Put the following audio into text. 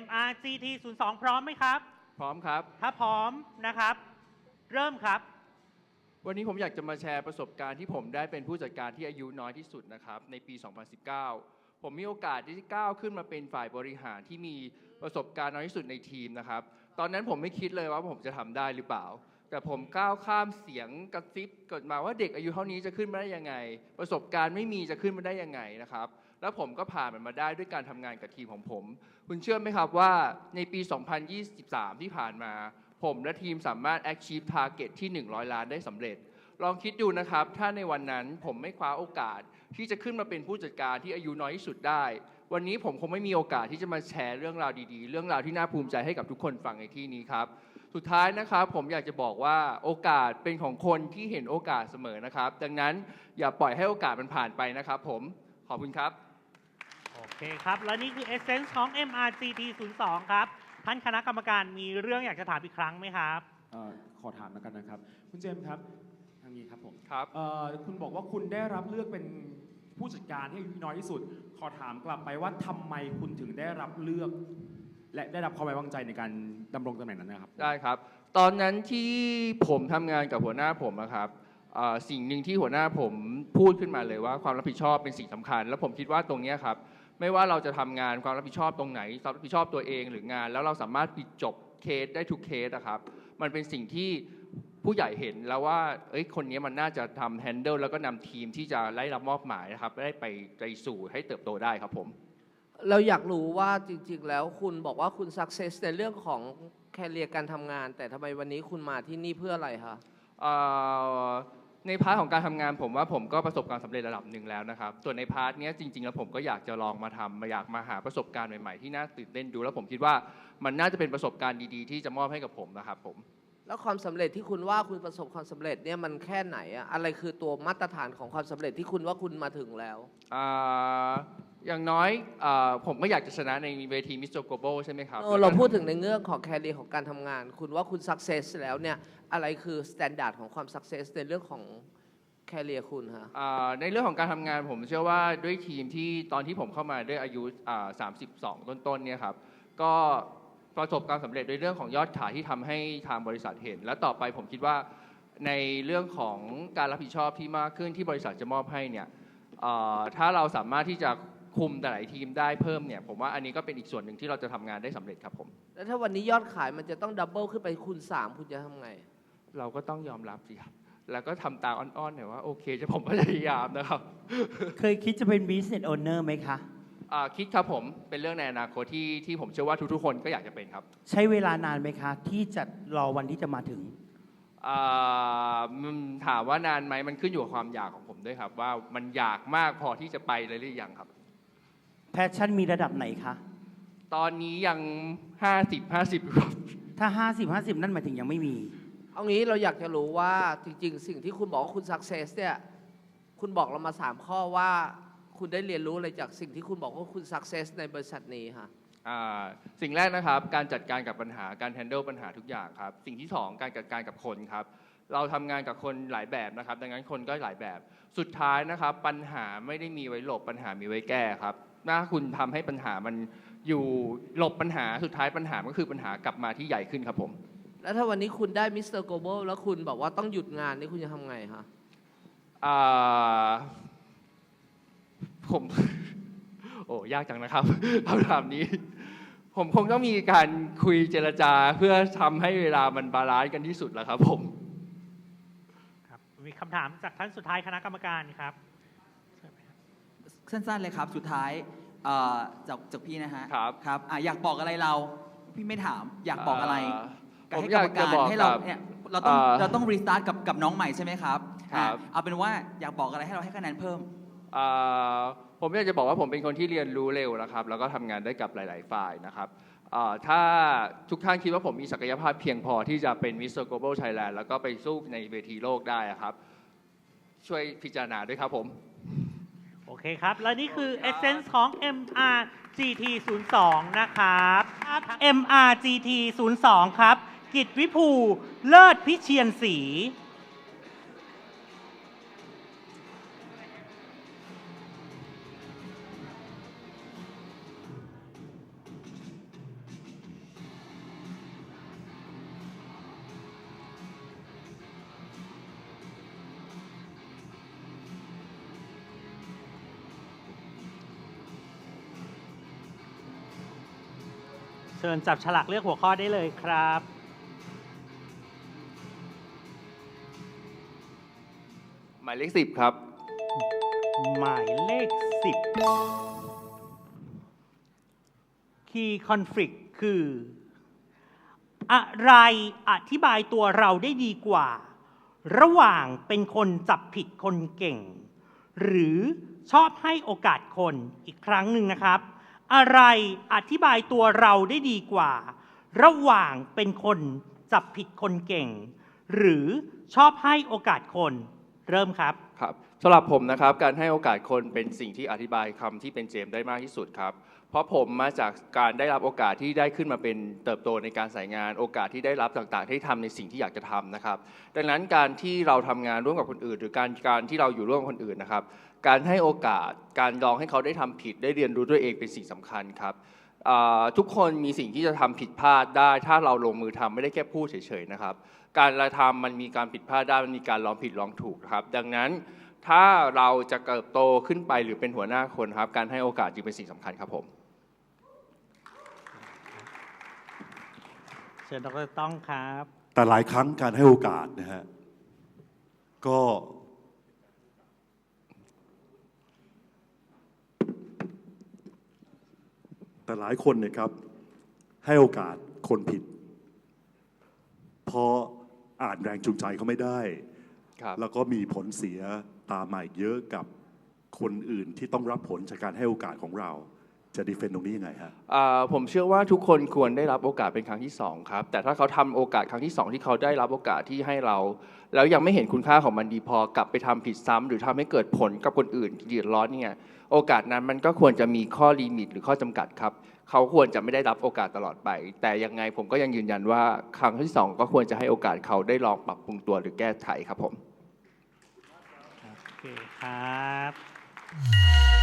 MRGT 02พร้อมไหมครับ พร้อมครับ ถ้าพร้อมนะครับ เริ่มครับ วันนี้ผมอยากจะมาแชร์ประสบการณ์ที่ผมได้เป็นผู้จัดการที่อายุน้อยที่สุดนะครับ ในปี 2019 ผมมีโอกาสที่จะก้าวขึ้นมาเป็นฝ่ายบริหารที่มีประสบการณ์น้อยที่สุดในทีมนะครับ ตอนนั้นผมไม่คิดเลยว่าผมจะทำได้หรือเปล่า แต่ผมก้าวข้ามเสียงกระซิบเกิดมาว่าเด็กอายุเท่านี้จะขึ้นมาได้ยังไง ประสบการณ์ไม่มีจะขึ้นมาได้ยังไงนะครับ แล้วผมก็ผ่านมันมาได้ด้วยการทำงานกับทีมของผม คุณเชื่อไหมครับว่าในปี 2023 ที่ผ่านมา ผมและทีมสามารถ achieve target ที่ 100 ล้านได้สำเร็จ ลองคิดดูนะครับ ถ้าในวันนั้นผมไม่คว้าโอกาสที่จะขึ้นมาเป็นผู้จัดการที่อายุน้อยที่สุดได้ วันนี้ผมคงไม่มีโอกาสที่จะมาแชร์เรื่องราวดีๆ เรื่องราวที่น่าภูมิใจให้กับทุกคนฟังในที่นี้ครับสุดท้ายนะครับผมอยากจะบอกว่าโอกาสเป็นของคนที่เห็นโอกาสเสมอนะครับ ดังนั้นอย่าปล่อยให้โอกาสมันผ่านไปนะครับ ผมขอบคุณครับ เคครับ และนี่คือ Essence ของ MRGT 02ครับ ท่านคณะกรรมการมีเรื่องอยากจะถามอีกครั้งไหมครับ เอ่อขอถามแล้วกันนะครับ คุณเจมส์ครับทางนี้ครับผมครับ เอ่อคุณบอกว่าคุณได้รับเลือกเป็นผู้จัดการที่อายุน้อยที่สุด ขอถามกลับไปว่าทำไมคุณถึงได้รับเลือก และได้รับความไว้วางใจในการดำรงตำแหน่งนั้นนะครับ ได้ครับ ตอนนั้นที่ผมทำงานกับหัวหน้าผมอะครับอ่าสิ่งหนึ่งที่หัวหน้าผมพูดขึ้นมาเลยว่าความรับผิดชอบเป็นสิ่งสำคัญ แล้วผมคิดว่าตรงเนี้ยครับ ไม่ว่าเราจะทำงานความรับผิดชอบตรงไหนความรับผิดชอบตัวเองหรืองาน แล้วเราสามารถปิดจบเคสได้ทุกเคสนะครับ มันเป็นสิ่งที่ผู้ใหญ่เห็นแล้วว่าเอ้ยคนนี้มันน่าจะทำแฮนเดิลแล้วก็นำทีมที่จะได้รับมอบหมายนะครับได้ไปไปสู่ให้เติบโตได้ครับผม เราอยากรู้ว่าจริงๆ แล้วคุณบอกว่าคุณ success ในเรื่องของแคเรียการทำงาน แต่ทำไมวันนี้คุณมาที่นี่เพื่ออะไรคะเอ่อ ในพาร์ทของการทำงานผมว่าผมก็ประสบความสำเร็จระดับหนึ่งแล้วนะครับ ส่วนในพาร์ทนี้จริงๆ แล้วผมก็อยากจะลองมาทำมาอยากมาหาประสบการณ์ใหม่ๆ ที่น่าตื่นเต้นดู แล้วผมคิดว่ามันน่าจะเป็นประสบการณ์ดีๆ ที่จะมอบให้กับผมนะครับผม แล้วความสำเร็จที่คุณว่าคุณประสบความสำเร็จเนี่ยมันแค่ไหนอะอะไรคือตัวมาตรฐานของความสำเร็จที่คุณว่าคุณมาถึงแล้วอ่าอย่างน้อยอาผมก็อยากจะชนะในเวทีมิส t ต r โกโบใช่ไหมครับเออเราพูดถึงในเรื่องของแคเรียของการทำงาน คุณว่าคุณ success แล้วเนี่ยอะไรคือ standard ของความ success ในเรื่องของแคเรียคุณฮะอ่าในเรื่องของการทำงานผมเชื่อว่าด้วยทีมที่ตอนที่ผมเข้ามาด้วยอายุอ่า32 ต้นๆเนี่ยครับก็ ประสบความสำเร็จในเรื่องของยอดขายที่ทำให้ทางบริษัทเห็น และต่อไปผมคิดว่าในเรื่องของการรับผิดชอบที่มากขึ้นที่บริษัทจะมอบให้เนี่ยอ่าถ้าเราสามารถที่จะคุมแต่หลายทีมได้เพิ่มเนี่ยผมว่าอันนี้ก็เป็นอีกส่วนหนึ่งที่เราจะทำงานได้สำเร็จครับผม แล้วถ้าวันนี้ยอดขายมันจะต้องดับเบิลขึ้นไปคูณ 3 คุณจะทำไง เราก็ต้องยอมรับสิครับแล้วก็ทำตามอ้อนๆหน่อยว่าโอเคจะผมพยายามนะครับ เคยคิดจะเป็น business owner ไหมคะ อ่าคิดครับผมเป็นเรื่องในอนาคตที่ที่ผมเชื่อว่าทุกๆคนก็อยากจะเป็นครับใช้เวลานานไหมคะ ที่จะรอวันที่จะมาถึง อ่ามันถามว่านานไหมมันขึ้นอยู่กับความอยากของผมด้วยครับ ว่ามันอยากมากพอที่จะไปเลยหรือยังครับ แพชชั่นมีระดับไหนคะ ตอนนี้ยัง 50 50อยู่ครับถ้า 50 50 นั่นหมายถึงยังไม่มี เอางี้เราอยากจะรู้ว่าจริงๆ สิ่งที่คุณบอกว่าคุณ success เนี่ย คุณบอกเรามาสามข้อว่า คุณได้เรียนรู้อะไรจากสิ่งที่คุณบอกว่าคุณ success ในบริษัทนี้ค่ะอ่าสิ่งแรกนะครับ การจัดการกับปัญหาการ handle ปัญหาทุกอย่างครับ สิ่งที่สองการจัดการกับคนครับ เราทำงานกับคนหลายแบบนะครับ ดังนั้นคนก็หลายแบบ สุดท้ายนะครับ ปัญหาไม่ได้มีไว้หลบปัญหามีไว้แก้ครับถ้าคุณทำให้ปัญหามันอยู่หลบปัญหาสุดท้ายปัญหาก็คือปัญหากลับมาที่ใหญ่ขึ้นครับผม แล้วถ้าวันนี้คุณได้มิสเตอร์โกลบอลแล้วคุณบอกว่าต้องหยุดงานนี่คุณจะทำไงคะอ่า ผม โอ้ยากจังนะครับคำถามนี้ ผมคงต้องมีการคุยเจรจาเพื่อทำให้เวลามันบาลานซ์กันที่สุดแล้วครับ ผมครับมีคำถามจากท่านสุดท้ายคณะกรรมการครับสั้นๆเลยครับ สุดท้ายเอ่อจากจากพี่นะฮะครับครับอะอยากบอกอะไรเรา พี่ไม่ถามอยากบอกอะไรผมให้อกรยารกมจะการบอกให้เรากับเนี่ยเราต้องเอ่อเราต้องรีสตาร์ทกับกับน้องใหม่ใช่ไหมครับครับอะเอาเป็นว่าอยากบอกอะไรให้เราให้คะแนนเพิ่มอ่า ผมอยากจะบอกว่าผมเป็นคนที่เรียนรู้เร็วนะครับ แล้วก็ทำงานได้กับหลาย ๆ ฝ่ายนะครับถ้าทุกท่านคิดว่าผมมีศักยภาพเพียงพอที่จะเป็นมิสเตอร์ global Thailand แล้วก็ไปสู้ในเวทีโลกได้ครับ ช่วยพิจารณาด้วยครับผม โอเคครับ และนี่คือ Essence ของ MRGT 02นะครับ MRGT 02ครับ กิจวิภู เลิศพิเชียนศรี ชิญจับฉลากเลือกหัวข้อได้เลยครับ หมายเลขสิบครับ หมายเลข 10 Key Conflict คือ อะไรอธิบายตัวเราได้ดีกว่า ระหว่างเป็นคนจับผิดคนเก่ง หรือชอบให้โอกาสคนอีกครั้งหนึ่งนะครับ อะไรอธิบายตัวเราได้ดีกว่า ระหว่างเป็นคนจับผิดคนเก่ง หรือชอบให้โอกาสคนเริ่มครับครับสำหรับผมนะครับการให้โอกาสคนเป็นสิ่งที่อธิบายคำที่เป็นเจมได้มากที่สุดครับเพราะผมมาจากการได้รับโอกาสที่ได้ขึ้นมาเป็นเติบโตในการสายงานโอกาสที่ได้รับต่างๆ ที่ทำในสิ่งที่อยากจะทำนะครับ ดังนั้นการที่เราทำงานร่วมกับคนอื่น หรือการการที่เราอยู่ร่วมกับคนอื่นนะครับ การให้โอกาสการลองให้เขาได้ทำผิดได้เรียนรู้ด้วยเองเป็นสิ่งสำคัญครับอ่าทุกคนมีสิ่งที่จะทำผิดพลาดได้ ถ้าเราลงมือทำไม่ได้แค่พูดเฉยๆนะครับ การกระทำมันมีการผิดพลาดได้มันมีการลองผิดลองถูกนะครับ ดังนั้นถ้าเราจะเติบโตขึ้นไปหรือเป็นหัวหน้าคนครับ การให้โอกาสจึงเป็นสิ่งสำคัญครับผมเชิญดรต้องครับ แต่หลายครั้งการให้โอกาสนะฮะก็ แต่หลายคนเนี่ยครับ ให้โอกาสคนผิดเพราะอ่านแรงจูงใจเขาไม่ได้ครับแล้วก็มีผลเสียตามมาอีกเยอะกับคนอื่นที่ต้องรับผลจากการให้โอกาสของเรา จะดีเฟนต์ตรงนี้ยังไงฮะอ่าผมเชื่อว่าทุกคนควรได้รับโอกาสเป็นครั้งที่สองครับ แต่ถ้าเขาทำโอกาสครั้งที่สองที่เขาได้รับโอกาสที่ให้เรา แล้วยังไม่เห็นคุณค่าของมันดีพอกลับไปทำผิดซ้ำหรือทำให้เกิดผลกับคนอื่นเดือดร้อนเนี่ยโอกาสนั้นมันก็ควรจะมีข้อลิมิตหรือข้อจำกัดครับ เขาควรจะไม่ได้รับโอกาสตลอดไป แต่ยังไงผมก็ยังยืนยันว่าครั้งที่สองก็ควรจะให้โอกาสเขาได้ลองปรับปรุงตัวหรือแก้ไขครับผม โอเคครับ